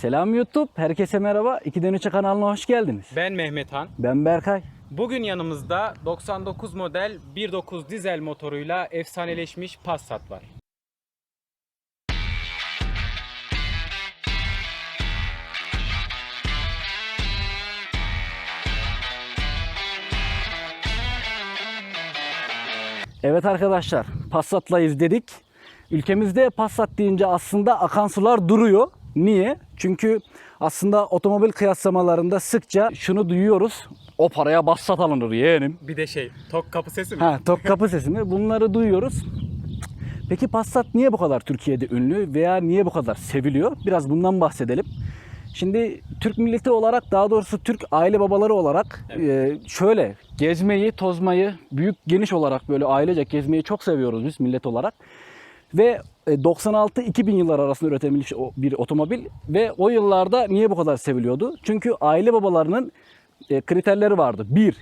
Selam YouTube, herkese merhaba. 2'den 3'e kanalına hoş geldiniz. Ben Mehmet Han. Ben Berkay. Bugün yanımızda 99 model 1.9 dizel motoruyla efsaneleşmiş Passat var. Evet arkadaşlar, Passat'layız dedik. Ülkemizde Passat deyince aslında akan sular duruyor. Niye? Çünkü aslında otomobil kıyaslamalarında sıkça şunu duyuyoruz. O paraya Passat alınır yeğenim. Bir de şey, tok kapı sesi mi? Ha, top kapı sesini bunları duyuyoruz. Peki Passat niye bu kadar Türkiye'de ünlü veya niye bu kadar seviliyor? Biraz bundan bahsedelim. Şimdi Türk milleti olarak daha doğrusu Türk aile babaları olarak e, şöyle gezmeyi, tozmayı büyük geniş olarak böyle ailecek gezmeyi çok seviyoruz biz millet olarak. Ve e, 96-2000 yıllar arasında üretilmiş bir otomobil ve o yıllarda niye bu kadar seviliyordu? Çünkü aile babalarının e, kriterleri vardı. Bir,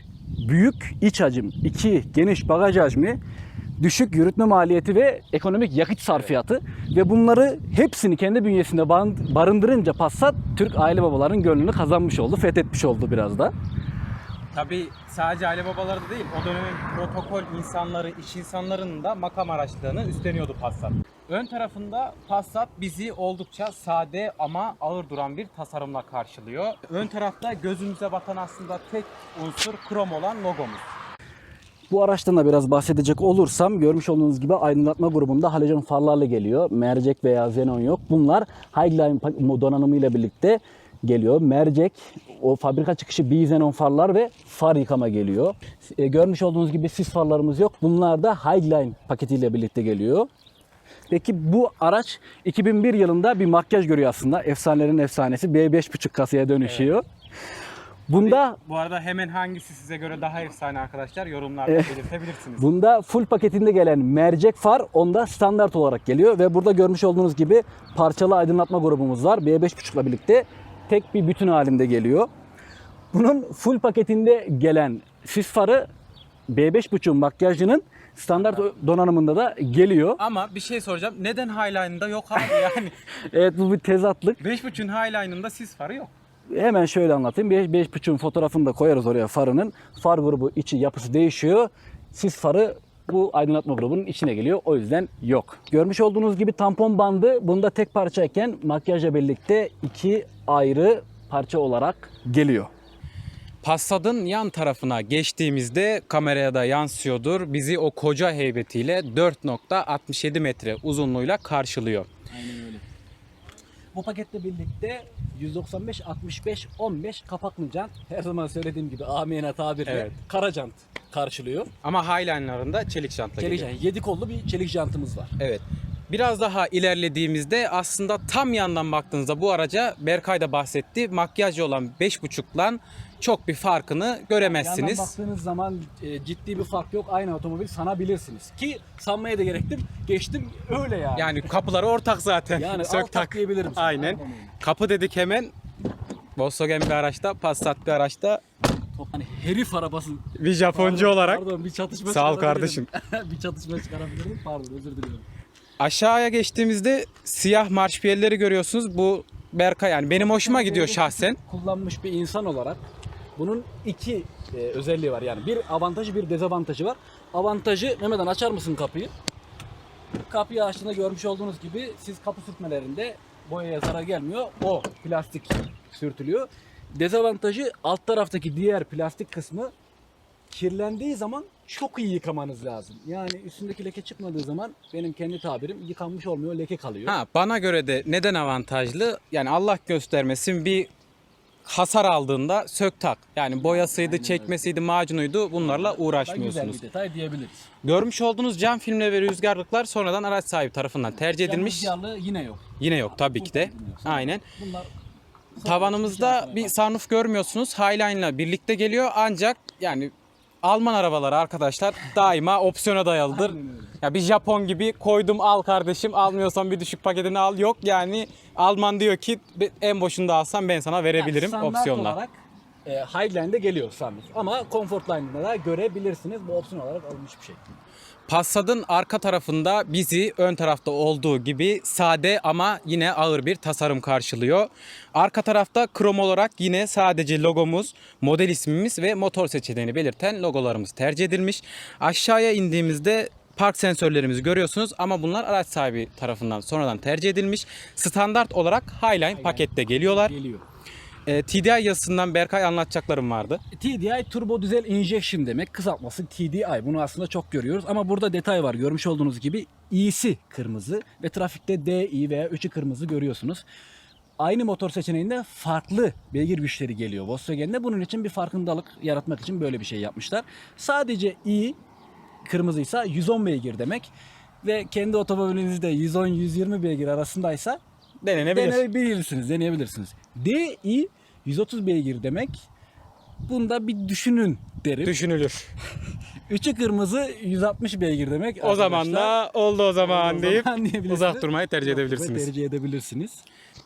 büyük iç hacim. iki geniş bagaj hacmi. Düşük yürütme maliyeti ve ekonomik yakıt sarfiyatı. Ve bunları hepsini kendi bünyesinde barındırınca Passat Türk aile babalarının gönlünü kazanmış oldu. Fethetmiş oldu biraz da. Tabii sadece aile babaları da değil, o dönemin protokol insanları, iş insanlarının da makam araçlığını üstleniyordu Passat. Ön tarafında Passat bizi oldukça sade ama ağır duran bir tasarımla karşılıyor. Ön tarafta gözümüze batan aslında tek unsur krom olan logomuz. Bu araçtan da biraz bahsedecek olursam görmüş olduğunuz gibi aydınlatma grubunda halojen farlarla geliyor. Mercek veya xenon yok. Bunlar Highline donanımıyla birlikte geliyor. Mercek, o fabrika çıkışı bi-xenon farlar ve far yıkama geliyor. E, görmüş olduğunuz gibi sis farlarımız yok. Bunlar da Highline paketiyle birlikte geliyor. Peki bu araç 2001 yılında bir makyaj görüyor aslında. Efsanelerin efsanesi B5.5 kasaya dönüşüyor. Bunda Bu arada hemen hangisi size göre daha efsane arkadaşlar yorumlarda belirtebilirsiniz. Bunda full paketinde gelen mercek far onda standart olarak geliyor ve burada görmüş olduğunuz gibi parçalı aydınlatma grubumuz var. B5.5 ile birlikte tek bir bütün halinde geliyor. Bunun full paketinde gelen sis farı B5.5'un makyajının standart donanımında da geliyor. Ama bir şey soracağım. Neden Highline'da yok abi yani? Evet bu bir tezatlık. 5.5'ün Highline'ında sis farı yok. Hemen şöyle anlatayım. 5.5'un fotoğrafını da koyarız oraya farının. Far grubu içi yapısı değişiyor. Sis farı bu aydınlatma grubunun içine geliyor. O yüzden yok. Görmüş olduğunuz gibi tampon bandı bunda tek parçayken makyajla birlikte iki ayrı parça olarak geliyor. Passat'ın yan tarafına geçtiğimizde kameraya da yansıyordur. Bizi o koca heybetiyle 4.67 metre uzunluğuyla karşılıyor. Aynen öyle. Bu paketle birlikte 195 65 15 kapaklı jant her zaman söylediğim gibi amiyane tabirle Evet. kara jant karşılıyor. Ama Highline'larında çelik jantla Çelik geliyor. jant, 7 kollu bir çelik jantımız var. Evet. Biraz daha ilerlediğimizde aslında tam yandan baktığınızda bu araca Berkay da bahsetti. Makyajlı olan 5.5'lan çok bir farkını Yandan göremezsiniz. baktığınız zaman e, ciddi bir fark yok. Aynı otomobil sanabilirsiniz. Ki sanmaya da gerektim. Geçtim öyle yani. Yani kapıları ortak zaten. Yani Sök alt tak diyebilirim sana. Aynen. Aynen öyle. Kapı dedik hemen. Volkswagen bir araçta, Passat bir araçta. Hani herif arabası. Bir Japoncu Pardon, olarak. Pardon bir çatışma Sağ ol çıkarabilirim. bir çatışma çıkarabilirim. Pardon özür diliyorum. Aşağıya geçtiğimizde siyah marşpiyerleri görüyorsunuz. Bu Berkay yani benim hoşuma gidiyor şahsen. Kullanmış bir insan olarak bunun iki e, özelliği var. Yani bir avantajı bir dezavantajı var. Avantajı Mehmet'den açar mısın kapıyı? Kapıyı açtığında görmüş olduğunuz gibi siz kapı sürtmelerinde boyaya zarar gelmiyor. O plastik sürtülüyor. Dezavantajı alt taraftaki diğer plastik kısmı kirlendiği zaman çok iyi yıkamanız lazım. Yani üstündeki leke çıkmadığı zaman benim kendi tabirim yıkanmış olmuyor, leke kalıyor. Ha bana göre de neden avantajlı? Yani Allah göstermesin bir hasar aldığında sök tak. Yani boyasıydı, Aynen çekmesiydi, macunuydu bunlarla güzel uğraşmıyorsunuz. bir detay diyebiliriz. Görmüş olduğunuz cam filmle ve rüzgarlıklar sonradan araç sahibi tarafından tercih edilmiş. Yalnız yağlı yine yok. Yine yok tabii ki de. Aynen. Bunlar Tavanımızda bir sunroof görmüyorsunuz. Highline'la birlikte geliyor ancak yani Alman arabaları arkadaşlar daima opsiyona dayalıdır. Ya bir Japon gibi koydum al kardeşim almıyorsan bir düşük paketini al. Yok yani Alman diyor ki en boşunda alsam ben sana verebilirim standart opsiyonla. olarak e, Highline'de geliyor Sunroof. Ama Comfortline'da da görebilirsiniz. Bu opsiyon olarak alınmış bir şey. Passat'ın arka tarafında bizi ön tarafta olduğu gibi sade ama yine ağır bir tasarım karşılıyor. Arka tarafta krom olarak yine sadece logomuz, model ismimiz ve motor seçeneğini belirten logolarımız tercih edilmiş. Aşağıya indiğimizde park sensörlerimizi görüyorsunuz ama bunlar araç sahibi tarafından sonradan tercih edilmiş. Standart olarak Highline pakette geliyorlar. Geliyor. E, TDI yazısından Berkay anlatacaklarım vardı. TDI Turbo Diesel Injection demek. Kısaltması TDI. Bunu aslında çok görüyoruz. Ama burada detay var. Görmüş olduğunuz gibi i'si kırmızı ve trafikte DI veya 3'ü kırmızı görüyorsunuz. Aynı motor seçeneğinde farklı beygir güçleri geliyor Volkswagen'de. Bunun için bir farkındalık yaratmak için böyle bir şey yapmışlar. Sadece i kırmızıysa 110 beygir demek ve kendi otomobilinizde 110-120 beygir arasındaysa Denenebilir. deneyebilirsiniz, deneyebilirsiniz. DI 130 beygir demek. Bunda bir düşünün derim. Düşünülür. Üçü kırmızı 160 beygir demek. O zaman da oldu o zaman O deyip zaman uzak durmayı tercih Uzak edebilirsiniz. Tercih edebilirsiniz.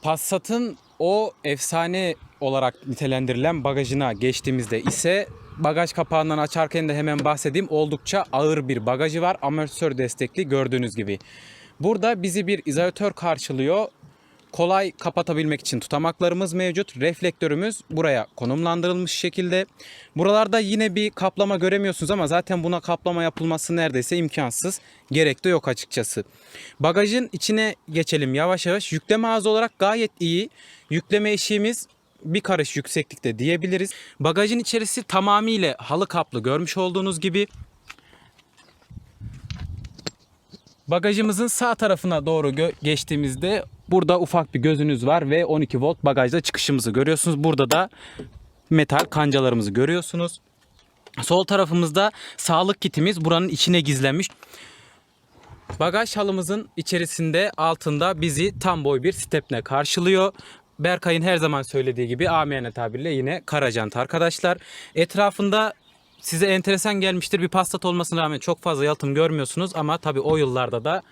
Passat'ın o efsane olarak nitelendirilen bagajına geçtiğimizde ise bagaj kapağından açarken de hemen bahsedeyim oldukça ağır bir bagajı var. Amortisör destekli gördüğünüz gibi. Burada bizi bir izolatör karşılıyor. Kolay kapatabilmek için tutamaklarımız mevcut. Reflektörümüz buraya konumlandırılmış şekilde. Buralarda yine bir kaplama göremiyorsunuz ama zaten buna kaplama yapılması neredeyse imkansız. Gerek de yok açıkçası. Bagajın içine geçelim yavaş yavaş. Yükleme ağzı olarak gayet iyi. Yükleme eşiğimiz bir karış yükseklikte diyebiliriz. Bagajın içerisi tamamıyla halı kaplı görmüş olduğunuz gibi. Bagajımızın sağ tarafına doğru geçtiğimizde burada ufak bir gözünüz var ve 12 volt bagajda çıkışımızı görüyorsunuz. Burada da metal kancalarımızı görüyorsunuz. Sol tarafımızda sağlık kitimiz buranın içine gizlenmiş. Bagaj halımızın içerisinde altında bizi tam boy bir stepne karşılıyor. Berkay'ın her zaman söylediği gibi amiyane tabirle yine karajant arkadaşlar. Etrafında size enteresan gelmiştir bir Passat olmasına rağmen çok fazla yalıtım görmüyorsunuz ama tabii o yıllarda da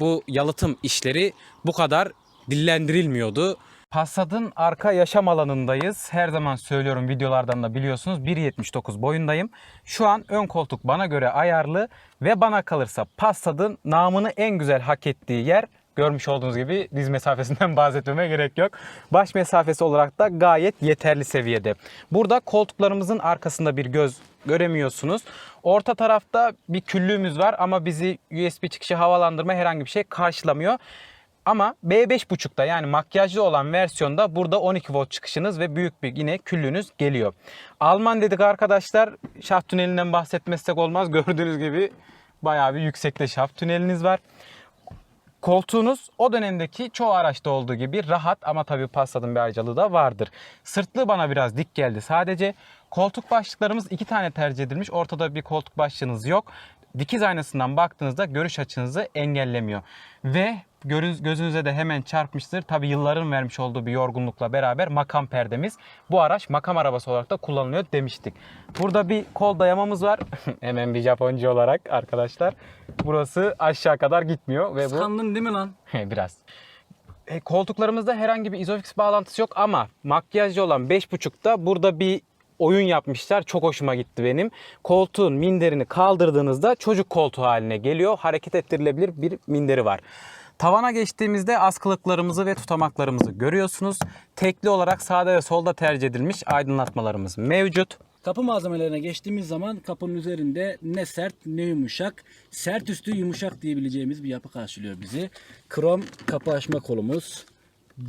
bu yalıtım işleri bu kadar dillendirilmiyordu. Passat'ın arka yaşam alanındayız. Her zaman söylüyorum videolardan da biliyorsunuz 1.79 boyundayım. Şu an ön koltuk bana göre ayarlı ve bana kalırsa Passat'ın namını en güzel hak ettiği yer görmüş olduğunuz gibi diz mesafesinden bahsetmeme gerek yok. Baş mesafesi olarak da gayet yeterli seviyede. Burada koltuklarımızın arkasında bir göz göremiyorsunuz. Orta tarafta bir küllüğümüz var ama bizi USB çıkışı havalandırma herhangi bir şey karşılamıyor. Ama B5.5'da yani makyajlı olan versiyonda burada 12 volt çıkışınız ve büyük bir yine küllüğünüz geliyor. Alman dedik arkadaşlar. Şaft tünelinden bahsetmezsek olmaz. Gördüğünüz gibi bayağı bir yüksekte şaft tüneliniz var. Koltuğunuz o dönemdeki çoğu araçta olduğu gibi rahat ama tabii Passat'ın bir ayrıcalığı da vardır. Sırtlığı bana biraz dik geldi sadece. Koltuk başlıklarımız iki tane tercih edilmiş. Ortada bir koltuk başlığınız yok. Dikiz aynasından baktığınızda görüş açınızı engellemiyor. Ve gözünüze de hemen çarpmıştır. Tabii yılların vermiş olduğu bir yorgunlukla beraber makam perdemiz. Bu araç makam arabası olarak da kullanılıyor demiştik. Burada bir kol dayamamız var. hemen bir Japoncu olarak arkadaşlar. Burası aşağı kadar gitmiyor ve bu Skandın değil mi lan? Biraz. E, koltuklarımızda herhangi bir izofix bağlantısı yok ama makyajlı olan 5.5'ta burada bir oyun yapmışlar. Çok hoşuma gitti benim. Koltuğun minderini kaldırdığınızda çocuk koltuğu haline geliyor. Hareket ettirilebilir bir minderi var. Tavana geçtiğimizde askılıklarımızı ve tutamaklarımızı görüyorsunuz. Tekli olarak sağda ve solda tercih edilmiş aydınlatmalarımız mevcut. Kapı malzemelerine geçtiğimiz zaman kapının üzerinde ne sert ne yumuşak, sert üstü yumuşak diyebileceğimiz bir yapı karşılıyor bizi. Krom kapı açma kolumuz,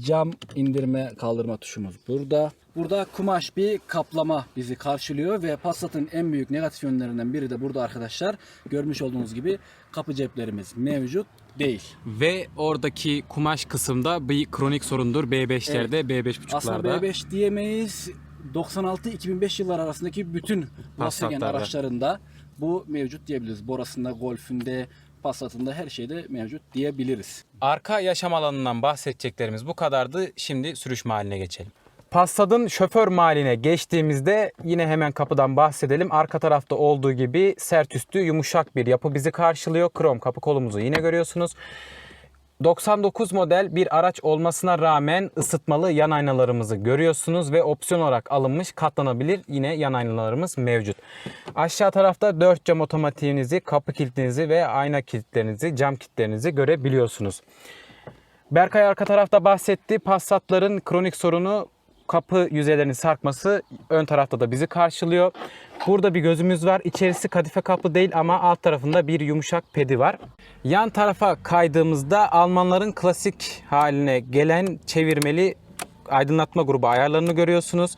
cam indirme kaldırma tuşumuz burada. Burada kumaş bir kaplama bizi karşılıyor ve Passat'ın en büyük negatif yönlerinden biri de burada arkadaşlar. Görmüş olduğunuz gibi kapı ceplerimiz mevcut değil. Ve oradaki kumaş kısımda bir kronik sorundur B5'lerde, B5.5'larda. Aslında B5 diyemeyiz. 96-2005 yıllar arasındaki bütün Volkswagen araçlarında bu mevcut diyebiliriz. Borasında, Golf'ünde, Passat'ında her şeyde mevcut diyebiliriz. Arka yaşam alanından bahsedeceklerimiz bu kadardı. Şimdi sürüş mahaline geçelim. Passat'ın şoför mahaline geçtiğimizde yine hemen kapıdan bahsedelim. Arka tarafta olduğu gibi sert üstü yumuşak bir yapı bizi karşılıyor. Krom kapı kolumuzu yine görüyorsunuz. 99 model bir araç olmasına rağmen ısıtmalı yan aynalarımızı görüyorsunuz ve opsiyon olarak alınmış katlanabilir yine yan aynalarımız mevcut. Aşağı tarafta 4 cam otomatiğinizi, kapı kilitinizi ve ayna kilitlerinizi, cam kilitlerinizi görebiliyorsunuz. Berkay arka tarafta bahsetti. Passatların kronik sorunu kapı yüzeylerinin sarkması ön tarafta da bizi karşılıyor. Burada bir gözümüz var. İçerisi kadife kaplı değil ama alt tarafında bir yumuşak pedi var. Yan tarafa kaydığımızda Almanların klasik haline gelen çevirmeli aydınlatma grubu ayarlarını görüyorsunuz.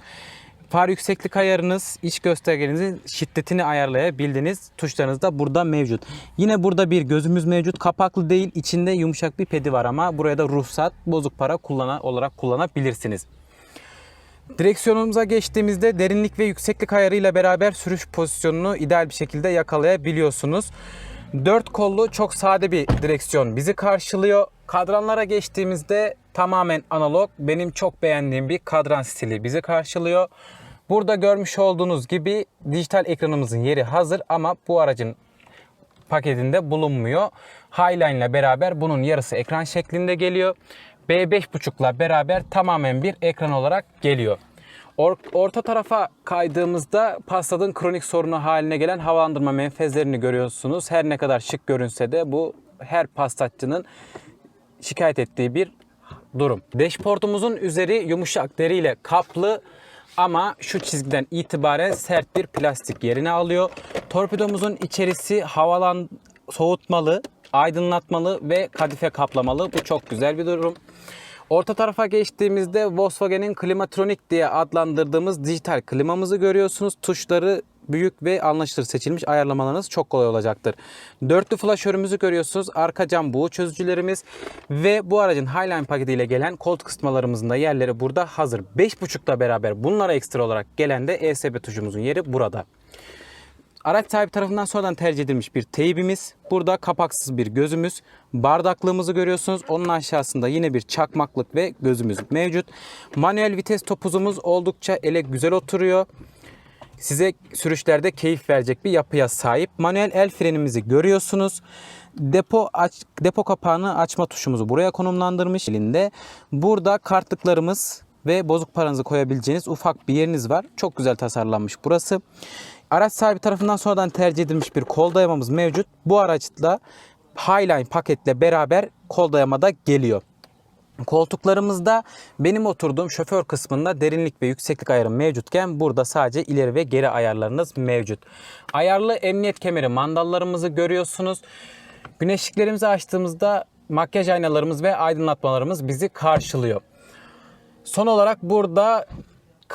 Far yükseklik ayarınız, iç göstergenizin şiddetini ayarlayabildiğiniz tuşlarınız da burada mevcut. Yine burada bir gözümüz mevcut. Kapaklı değil, içinde yumuşak bir pedi var ama buraya da ruhsat, bozuk para kullana, olarak kullanabilirsiniz. Direksiyonumuza geçtiğimizde derinlik ve yükseklik ayarıyla beraber sürüş pozisyonunu ideal bir şekilde yakalayabiliyorsunuz. Dört kollu çok sade bir direksiyon bizi karşılıyor. Kadranlara geçtiğimizde tamamen analog. Benim çok beğendiğim bir kadran stili bizi karşılıyor. Burada görmüş olduğunuz gibi dijital ekranımızın yeri hazır ama bu aracın paketinde bulunmuyor. Highline ile beraber bunun yarısı ekran şeklinde geliyor. B5.5 ile beraber tamamen bir ekran olarak geliyor. Or- orta tarafa kaydığımızda Passat'ın kronik sorunu haline gelen havalandırma menfezlerini görüyorsunuz. Her ne kadar şık görünse de bu her Passat'çının şikayet ettiği bir durum. Dashboard'umuzun üzeri yumuşak deriyle kaplı ama şu çizgiden itibaren sert bir plastik yerini alıyor. Torpidomuzun içerisi havalan soğutmalı, aydınlatmalı ve kadife kaplamalı. Bu çok güzel bir durum. Orta tarafa geçtiğimizde Volkswagen'in Klimatronik diye adlandırdığımız dijital klimamızı görüyorsunuz. Tuşları büyük ve anlaşılır seçilmiş ayarlamalarınız çok kolay olacaktır. Dörtlü flaşörümüzü görüyorsunuz. Arka cam buğu çözücülerimiz ve bu aracın Highline paketiyle gelen koltuk ısıtmalarımızın da yerleri burada hazır. 5.5'la beraber bunlara ekstra olarak gelen de ESP tuşumuzun yeri burada. Araç sahibi tarafından sonradan tercih edilmiş bir teybimiz. Burada kapaksız bir gözümüz. Bardaklığımızı görüyorsunuz. Onun aşağısında yine bir çakmaklık ve gözümüz mevcut. Manuel vites topuzumuz oldukça ele güzel oturuyor. Size sürüşlerde keyif verecek bir yapıya sahip. Manuel el frenimizi görüyorsunuz. Depo aç, depo kapağını açma tuşumuzu buraya konumlandırmış elinde. Burada kartlıklarımız ve bozuk paranızı koyabileceğiniz ufak bir yeriniz var. Çok güzel tasarlanmış burası. Araç sahibi tarafından sonradan tercih edilmiş bir kol dayamamız mevcut. Bu araçla Highline paketle beraber kol dayama da geliyor. Koltuklarımızda benim oturduğum şoför kısmında derinlik ve yükseklik ayarı mevcutken burada sadece ileri ve geri ayarlarınız mevcut. Ayarlı emniyet kemeri mandallarımızı görüyorsunuz. Güneşliklerimizi açtığımızda makyaj aynalarımız ve aydınlatmalarımız bizi karşılıyor. Son olarak burada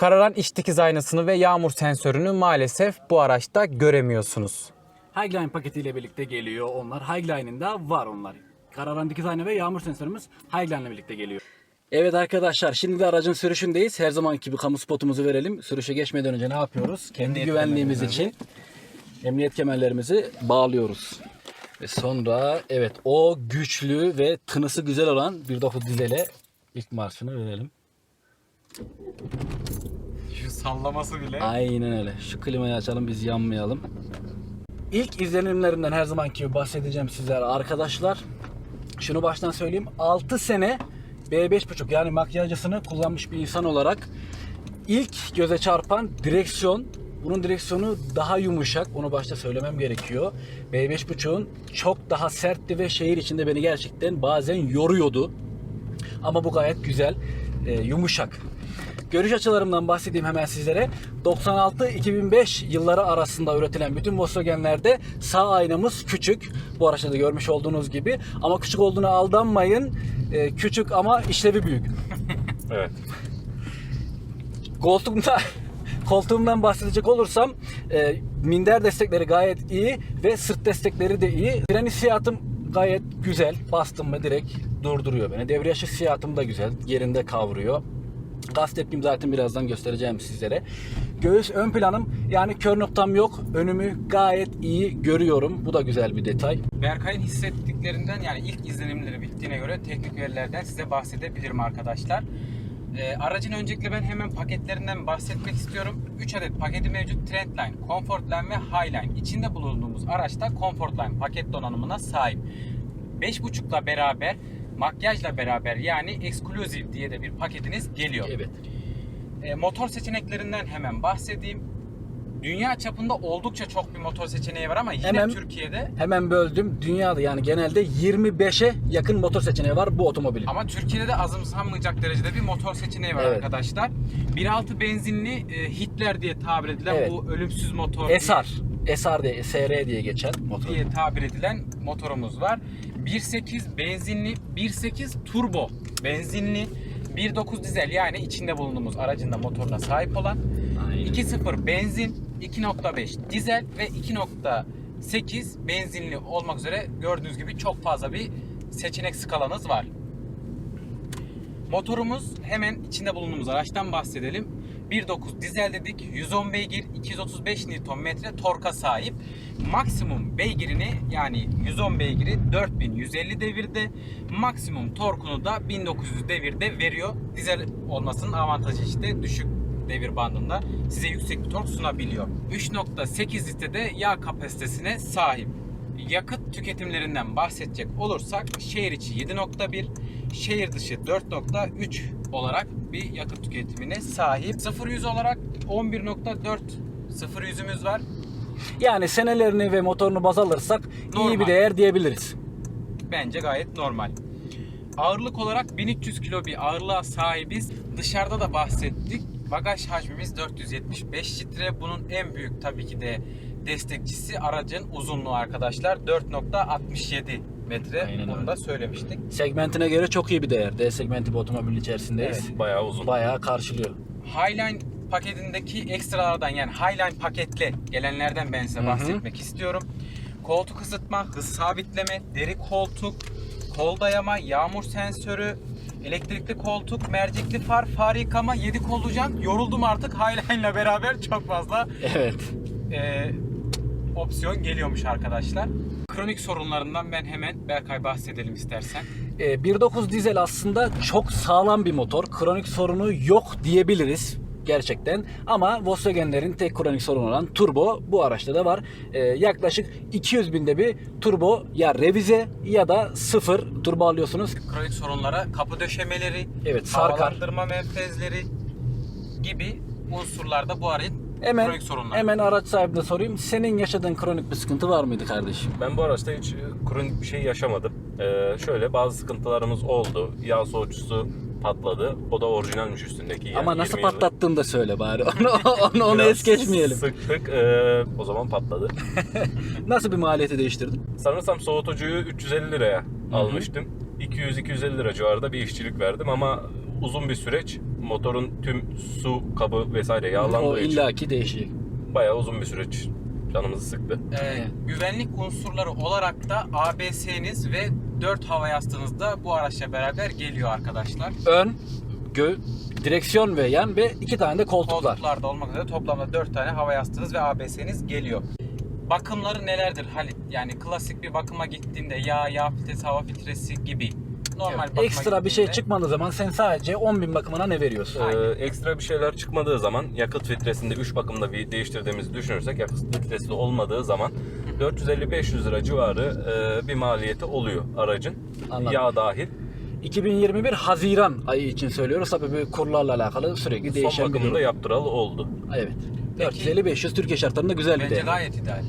kararan iç dikiz aynasını ve yağmur sensörünü maalesef bu araçta göremiyorsunuz. Highline paketiyle birlikte geliyor onlar. Highline'in de var onlar. Kararan dikiz ayna ve yağmur sensörümüz Highline ile birlikte geliyor. Evet arkadaşlar şimdi de aracın sürüşündeyiz. Her zamanki gibi kamu spotumuzu verelim. Sürüşe geçmeden önce ne yapıyoruz? Kendi Emniyet güvenliğimiz için emniyet kemerlerimizi bağlıyoruz. Ve sonra evet o güçlü ve tınısı güzel olan 1.9 dizele ilk marşını verelim. Şu sallaması bile. Aynen öyle. Şu klimayı açalım biz yanmayalım. İlk izlenimlerimden her zamanki gibi bahsedeceğim sizlere arkadaşlar. Şunu baştan söyleyeyim. 6 sene B5.5 yani makyajcısını kullanmış bir insan olarak ilk göze çarpan direksiyon bunun direksiyonu daha yumuşak. Onu başta söylemem gerekiyor. B5.5'un çok daha sertti ve şehir içinde beni gerçekten bazen yoruyordu. Ama bu gayet güzel, e, yumuşak. Görüş açılarımdan bahsedeyim hemen sizlere. 96-2005 yılları arasında üretilen bütün Volkswagen'lerde sağ aynamız küçük. Bu araçta da görmüş olduğunuz gibi. Ama küçük olduğuna aldanmayın. E, küçük ama işlevi büyük. Evet. Koltuğumda koltuğumdan bahsedecek olursam e, minder destekleri gayet iyi ve sırt destekleri de iyi. Fren hissiyatım gayet güzel. Bastım mı direkt durduruyor beni. Debriyaj hissiyatım da güzel. Yerinde kavruyor. Gaz tepkim zaten birazdan göstereceğim sizlere. Göğüs ön planım yani kör noktam yok. Önümü gayet iyi görüyorum. Bu da güzel bir detay. Berkay'ın hissettiklerinden yani ilk izlenimleri bittiğine göre teknik verilerden size bahsedebilirim arkadaşlar. Ee, aracın öncelikle ben hemen paketlerinden bahsetmek istiyorum. 3 adet paketi mevcut Trendline, Comfortline ve Highline. İçinde bulunduğumuz araçta Comfortline paket donanımına sahip. 5.5'la beraber makyajla beraber yani exclusive diye de bir paketiniz geliyor. Evet. E, motor seçeneklerinden hemen bahsedeyim. Dünya çapında oldukça çok bir motor seçeneği var ama yine Hemen- Türkiye'de Hemen böldüm. Dünyada yani genelde 25'e yakın motor seçeneği var bu otomobilin. ama Türkiye'de de azımsanmayacak derecede bir motor seçeneği var Evet. arkadaşlar. 1.6 benzinli e, Hitler diye tabir edilen Evet. bu ölümsüz motor diye- SR. SR diye, SR diye geçen motor. diye tabir edilen motorumuz var. 1.8 benzinli, 1.8 turbo benzinli, 1.9 dizel yani içinde bulunduğumuz aracın da motoruna sahip olan, Aynen. 2.0 benzin, 2.5 dizel ve 2.8 benzinli olmak üzere gördüğünüz gibi çok fazla bir seçenek skalanız var. Motorumuz hemen içinde bulunduğumuz araçtan bahsedelim. 1.9 dizel dedik. 110 beygir, 235 Nm torka sahip. Maksimum beygirini yani 110 beygiri 4150 devirde, maksimum torkunu da 1900 devirde veriyor. Dizel olmasının avantajı işte düşük devir bandında size yüksek bir tork sunabiliyor. 3.8 litrede yağ kapasitesine sahip. Yakıt tüketimlerinden bahsedecek olursak şehir içi 7.1, şehir dışı 4.3 olarak bir yakıt tüketimine sahip. 0-100 olarak 11.4 0 yüzümüz var. Yani senelerini ve motorunu baz alırsak iyi Normal. bir değer diyebiliriz. Bence gayet normal. Ağırlık olarak 1300 kilo bir ağırlığa sahibiz. Dışarıda da bahsettik. Bagaj hacmimiz 475 litre. Bunun en büyük tabii ki de destekçisi aracın uzunluğu arkadaşlar. 4.67 metre. Aynen Bunu öyle. da söylemiştik. Segmentine göre çok iyi bir değer. D segmenti bir otomobil içerisindeyiz. Evet. Bayağı uzun. Bayağı karşılıyor. Highline paketindeki ekstralardan yani Highline paketle gelenlerden ben size Hı hı. bahsetmek istiyorum. Koltuk ısıtma, hız sabitleme, deri koltuk, kol dayama, yağmur sensörü, elektrikli koltuk, mercekli far, far yıkama, 7 kollu jant. Yoruldum artık Highline'la beraber çok fazla Evet. e, opsiyon geliyormuş arkadaşlar. Kronik sorunlarından ben hemen Berkay bahsedelim istersen. Ee, 1.9 dizel aslında çok sağlam bir motor. Kronik sorunu yok diyebiliriz gerçekten. Ama Volkswagen'lerin tek kronik sorunu olan turbo bu araçta da var. Ee, yaklaşık 200 binde bir turbo ya revize ya da sıfır turbo alıyorsunuz. kronik sorunlara kapı döşemeleri, Evet, sarkar. menfezleri gibi unsurlarda bu aracın Hemen kronik sorunları. hemen araç sahibine sorayım. Senin yaşadığın kronik bir sıkıntı var mıydı kardeşim? Ben bu araçta hiç kronik bir şey yaşamadım. Ee, şöyle bazı sıkıntılarımız oldu. Yağ soğutucusu patladı. O da orijinalmiş üstündeki. Yani Ama nasıl 20 yıllık. patlattığını da söyle bari. Onu, onu, onu es geçmeyelim. Sıktık. ee, o zaman patladı. Nasıl bir maliyeti değiştirdin? Sanırsam soğutucuyu 350 liraya almıştım. 200-250 lira civarında bir işçilik verdim ama uzun bir süreç. Motorun tüm su kabı vesaire o yağlandığı için illaki değişecek. bayağı uzun bir süreç canımızı sıktı. Ee, güvenlik unsurları olarak da ABS'niz ve 4 hava yastığınız da bu araçla beraber geliyor arkadaşlar. Ön, gö, direksiyon ve yan ve iki tane de koltuklar. Koltuklarda olmak üzere toplamda 4 tane hava yastığınız ve ABS'niz geliyor. Bakımları nelerdir Halit? Yani klasik bir bakıma gittiğinde yağ, yağ filtresi, hava filtresi gibi normal bakıma Ekstra bir şey gittiğinde- çıkmadığı zaman sen sadece 10 bin bakımına ne veriyorsun? Ee, ekstra bir şeyler çıkmadığı zaman yakıt filtresinde 3 bakımda bir değiştirdiğimizi düşünürsek yakıt filtresi olmadığı zaman 450-500 lira civarı e, bir maliyeti oluyor aracın. Anladım. Yağ dahil. 2021 Haziran ayı için söylüyoruz. Tabii bu kurlarla alakalı sürekli Son değişen bir durum. yaptıralı oldu. Evet. Peki- 450-500 Türkiye şartlarında güzel bir Bence değer. gayet ideal.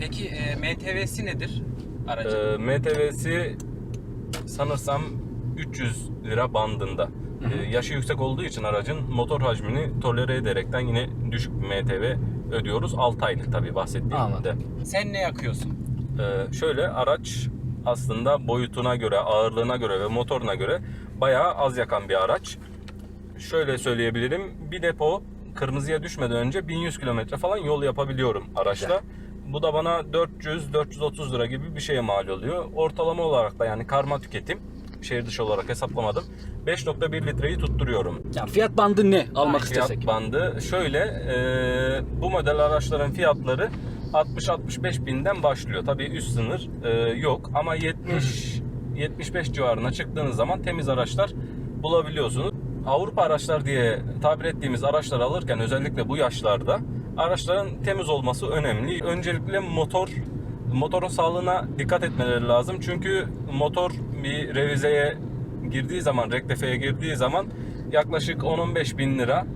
Peki e, MTV'si nedir aracın? Ee, MTV'si sanırsam 300 lira bandında. Ee, yaşı yüksek olduğu için aracın motor hacmini tolere ederekten yine düşük bir MTV ödüyoruz. 6 aylık tabii bahsettiğimde. Sen ne yakıyorsun? Ee, şöyle araç aslında boyutuna göre, ağırlığına göre ve motoruna göre bayağı az yakan bir araç. Şöyle söyleyebilirim. Bir depo kırmızıya düşmeden önce 1100 kilometre falan yol yapabiliyorum araçla. Güzel. Bu da bana 400-430 lira gibi bir şeye mal oluyor. Ortalama olarak da yani karma tüketim şehir dışı olarak hesaplamadım. 5.1 litreyi tutturuyorum. Yani fiyat bandı ne almak Fiyat istesek? bandı şöyle e, bu model araçların fiyatları 60-65 binden başlıyor. Tabii üst sınır e, yok ama 70 75 civarına çıktığınız zaman temiz araçlar bulabiliyorsunuz. Avrupa araçlar diye tabir ettiğimiz araçları alırken özellikle bu yaşlarda araçların temiz olması önemli. Öncelikle motor motorun sağlığına dikkat etmeleri lazım. Çünkü motor bir revizeye girdiği zaman, rektefeye girdiği zaman yaklaşık 10-15 bin lira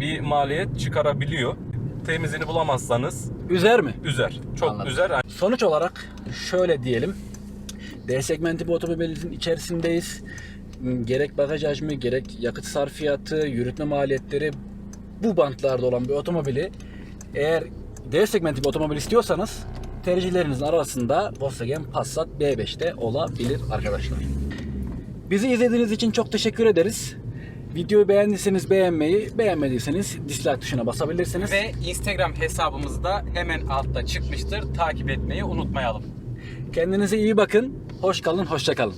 bir maliyet çıkarabiliyor. Temizini bulamazsanız Üzer mi? üzer. Çok Anladım. üzer. Sonuç olarak şöyle diyelim. D segmenti bir otomobilin içerisindeyiz. Gerek bagaj hacmi, gerek yakıt sarfiyatı, yürütme maliyetleri bu bantlarda olan bir otomobili eğer D segmenti bir otomobil istiyorsanız tercihlerinizin arasında Volkswagen Passat B5'te olabilir arkadaşlar. Bizi izlediğiniz için çok teşekkür ederiz. Videoyu beğendiyseniz beğenmeyi, beğenmediyseniz dislike tuşuna basabilirsiniz. Ve Instagram hesabımız da hemen altta çıkmıştır. Takip etmeyi unutmayalım. Kendinize iyi bakın. Hoş kalın, hoşça kalın.